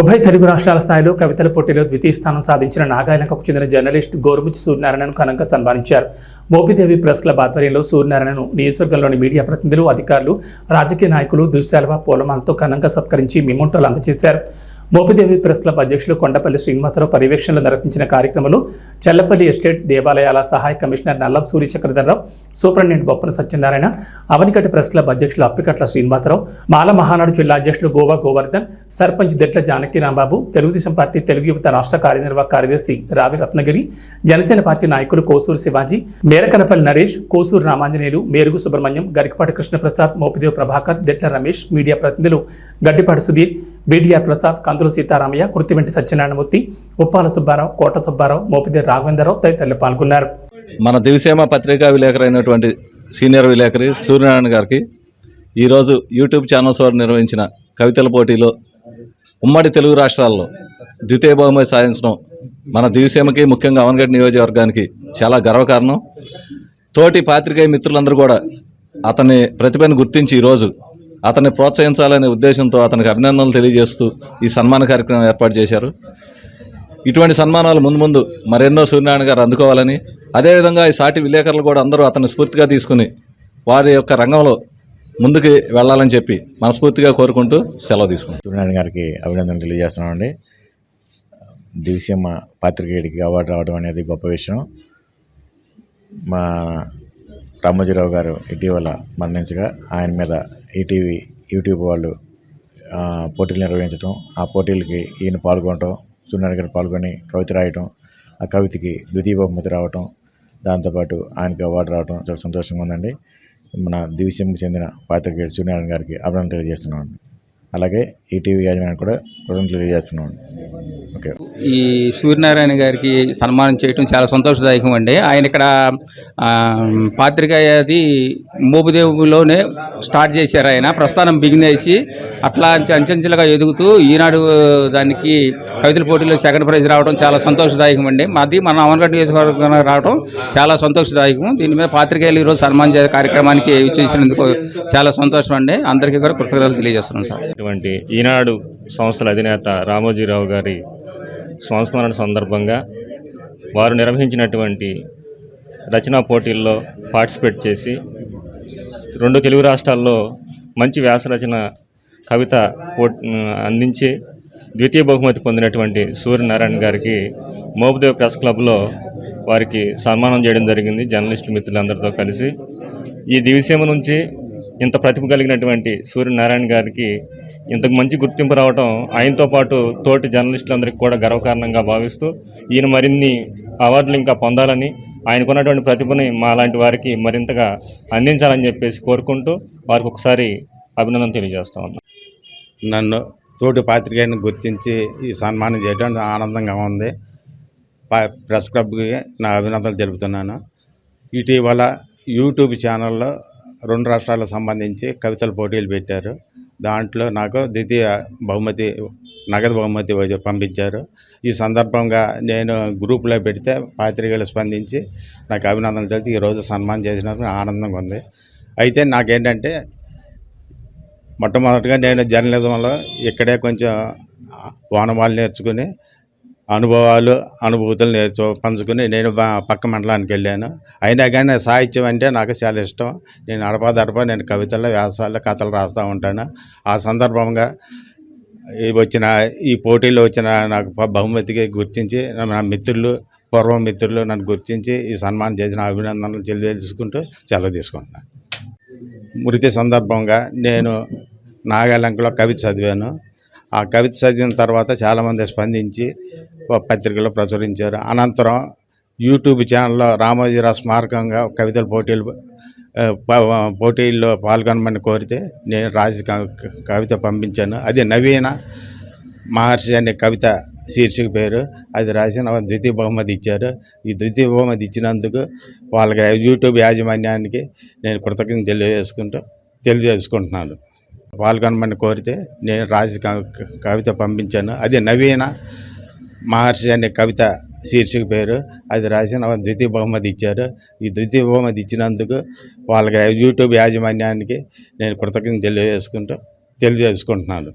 ఉభయ తెలుగు రాష్ట్రాల స్థాయిలో కవితల పోటీలో ద్వితీయ స్థానం సాధించిన నాగాయలంకకు చెందిన జర్నలిస్ట్ గోరుముచి సూర్యనారాయణను ఘనంగా సన్మానించారు. మోపిదేవి ప్రెస్ క్లబ్ ఆధ్వర్యంలో సూర్యనారాయణను నియోజకవర్గంలోని మీడియా ప్రతినిధులు అధికారులు రాజకీయ నాయకులు దుశ్శాలవ పూలమాలతో ఘనంగా సత్కరించి మిమోటోలు అందజేశారు. మోపిదేవి ప్రెస్ క్లబ్ అధ్యక్షులు కొండపల్లి శ్రీనివాసరావు పర్యవేక్షణలో నిర్వహించిన కార్యక్రమంలో చల్లపల్లి ఎస్టేట్ దేవాలయాల సహాయ commissioner Nallam Surya Chakradhararao superintendent Boppana Satyanarayana Avanikati press club అధ్యక్షులు అప్పికట్ల శ్రీనివాసరావు మాల మహానాడు జిల్లా అధ్యక్షులు గోవా గోవర్ధన్ సర్పంచ్ దెట్ల జానకి రాంబాబు తెలుగుదేశం పార్టీ తెలుగు యువత రాష్ట్ర కార్యనిర్వాహక కార్యదర్శి రావి రత్నగిరి జనసేన పార్టీ నాయకులు కోసూరు శివాజీ మేరకనపల్లి నరేష్ కోసూరు రామాంజనేయులు మేరుగు సుబ్రహ్మణ్యం గరికపాటి కృష్ణప్రసాద్ మోపిదేవ్ ప్రభాకర్ దెట్ల రమేష్ మీడియా ప్రతినిధులు గడ్డిపాటి సుధీర్ బీటీఆర్ ప్రసాద్ కందులు సీతారామయ్య కుర్తివెంటి సత్యనారాయణమూర్తి ఉప్పాల సుబ్బారావు కోట సుబ్బారావు మోపిదేవ్ రాఘవేంద్రరావు తదితరులు పాల్గొన్నారు. మన దివిసేమ పత్రికా విలేకరు అయినటువంటి సీనియర్ విలేకరి సూర్యనారాయణ గారికి ఈరోజు యూట్యూబ్ ఛానల్స్ వారు నిర్వహించిన కవితల పోటీలో ఉమ్మడి తెలుగు రాష్ట్రాల్లో ద్వితీయ బహుమతి సాధించడం మన దివిసీమకి ముఖ్యంగా అవనగడ్డ నియోజకవర్గానికి చాలా గర్వకారణం. తోటి పాత్రికేయ మిత్రులందరూ కూడా అతని ప్రతిభను గుర్తించి ఈరోజు అతన్ని ప్రోత్సహించాలనే ఉద్దేశంతో అతనికి అభినందనలు తెలియజేస్తూ ఈ సన్మాన కార్యక్రమం ఏర్పాటు చేశారు. ఇటువంటి సన్మానాలు ముందు ముందు మరెన్నో సూర్యనారాయణ గారు అందుకోవాలని అదేవిధంగా ఈ సాటి విలేకరులు కూడా అందరూ అతన్ని స్ఫూర్తిగా తీసుకుని వారి యొక్క రంగంలో ముందుకు వెళ్ళాలని చెప్పి మనస్ఫూర్తిగా కోరుకుంటూ సెలవు తీసుకుంటాం సూర్యనారాయణ గారికి అభినందనలు తెలియజేస్తున్నామండి. దివిసీమ పాత్రికేయుడికి అవార్డు రావడం అనేది గొప్ప విషయం. మా రామోజీరావు గారు ఇటీవల మరణించగా ఆయన మీద ఈటీవీ యూట్యూబ్ వాళ్ళు పోటీలు నిర్వహించడం ఆ పోటీలకి ఈయన పాల్గొనడం సూర్యనారాయణ పాల్గొని కవిత రాయటం ఆ కవితకి ద్వితీయ బహుమతి రావటం దాంతోపాటు ఆయనకి అవార్డు రావటం చాలా సంతోషంగా ఉందండి. మన దివిసీమకు చెందిన పాత్రికేయుడు సూర్యనారాయణ గారికి అభినందనలు తెలియజేస్తున్నామండి. అలాగే ఈటీవీ యాజమాన్యం కూడా కృతజ్ఞతలు తెలియజేస్తున్నాం. ఓకే. ఈ సూర్యనారాయణ గారికి సన్మానం చేయటం చాలా సంతోషదాయకం అండి. ఆయన ఇక్కడ పాత్రికేయది మోపుదేవులోనే స్టార్ట్ చేశారు ఆయన. ప్రస్థానం బిగినేసి అట్లా అంచెంచెలుగా ఎదుగుతూ ఈనాడు దానికి కవితల పోటీలో సెకండ్ ప్రైజ్ రావడం చాలా సంతోషదాయకం అండి. మాది మన అవనగడ్డ నియోజకవర్గం రావడం చాలా సంతోషదాయకం. దీని మీద పాత్రికేయులు ఈరోజు సన్మానం చేసే కార్యక్రమానికి చేసినందుకు చాలా సంతోషం అండి. అందరికీ కూడా కృతజ్ఞతలు తెలియజేస్తున్నాం సార్. ఇటువంటి ఈనాడు సంస్థల అధినేత రామోజీరావు గారి సంస్మరణ సందర్భంగా వారు నిర్వహించినటువంటి రచనా పోటీల్లో పార్టిసిపేట్ చేసి రెండు తెలుగు రాష్ట్రాల్లో మంచి వ్యాసరచన కవిత పో అందించి ద్వితీయ బహుమతి పొందినటువంటి సూర్యనారాయణ గారికి మోపదేవ్ ప్రెస్ క్లబ్లో వారికి సన్మానం చేయడం జరిగింది. జర్నలిస్ట్ మిత్రులందరితో కలిసి ఈ దివిసీమ నుంచి ఇంత ప్రతిభ కలిగినటువంటి సూర్యనారాయణ గారికి ఇంతకు మంచి గుర్తింపు రావటం ఆయనతో పాటు తోటి జర్నలిస్టులందరికీ కూడా గర్వకారణంగా భావిస్తూ ఈయన మరిన్ని అవార్డులు ఇంకా పొందాలని ఆయనకున్నటువంటి ప్రతిభని మా లాంటి వారికి మరింతగా అందించాలని చెప్పేసి కోరుకుంటూ వారికి ఒకసారి అభినందన తెలియజేస్తా ఉన్నాను నన్ను తోటి పాత్రికేయుని గుర్తించి ఈ సన్మానం చేయడం ఆనందంగా ఉంది. ప్రెస్ క్లబ్కి నా అభినందనలు తెలుపుతున్నాను. ఇటీవల యూట్యూబ్ ఛానల్లో రెండు రాష్ట్రాలకు సంబంధించి కవితల పోటీలు పెట్టారు. దాంట్లో నాకు ద్వితీయ బహుమతి నగదు బహుమతి పంపించారు. ఈ సందర్భంగా నేను గ్రూప్లో పెడితే పాత్రికలు స్పందించి నాకు అభినందనలు తెలిసి ఈరోజు సన్మానం చేసినందుకు ఆనందంగా ఉంది. అయితే నాకేంటంటే మొట్టమొదటిగా నేను జర్నలిజంలో ఇక్కడే కొంచెం వానమాలు నేర్చుకుని అనుభవాలు అనుభూతులు నేర్చు పంచుకుని నేను పక్క మండలానికి వెళ్ళాను. అయినా కానీ సాహిత్యం అంటే నాకు చాలా ఇష్టం. నేను అడపాదడప నేను కవితలు వ్యాసాలు కథలు రాస్తూ ఉంటాను. ఆ సందర్భంగా ఈ వచ్చిన ఈ పోటీలో వచ్చిన నాకు బహుమతికి గుర్తించి నా మిత్రులు పూర్వ మిత్రులు నన్ను గుర్తించి ఈ సన్మానం చేసిన అభినందనలు తెలియజేసుకుంటూ సెలవు తీసుకుంటున్నాను మృతి సందర్భంగా నేను నాగాలంకలో కవిత చదివాను. ఆ కవిత చదివిన తర్వాత చాలామంది స్పందించి పత్రికలో ప్రచురించారు. అనంతరం యూట్యూబ్ ఛానల్లో రామోజీరావు స్మారకంగా కవితల పోటీలు పోటీల్లో పాల్గొనమని కోరితే నేను రాసి కవిత పంపించాను. అది నవీన మహర్షి అనే కవిత శీర్షిక పేరు. అది రాసిన ద్వితీయ బహుమతి ఇచ్చారు. ఈ ద్వితీయ బహుమతి ఇచ్చినందుకు వాళ్ళకి యూట్యూబ్ యాజమాన్యానికి నేను కృతజ్ఞత తెలియజేసుకుంటూ తెలియజేసుకుంటున్నాను. పాల్గొనమని కోరితే నేను రాసి కవిత పంపించాను. అది నవీన మహర్షి అనే కవిత శీర్షిక పేరు. అది రాసిన ద్వితీయ బహుమతి ఇచ్చారు. ఈ ద్వితీయ బహుమతి ఇచ్చినందుకు వాళ్ళకి యూట్యూబ్ యాజమాన్యానికి నేను కృతజ్ఞత తెలియజేసుకుంటూ తెలియజేసుకుంటున్నాను.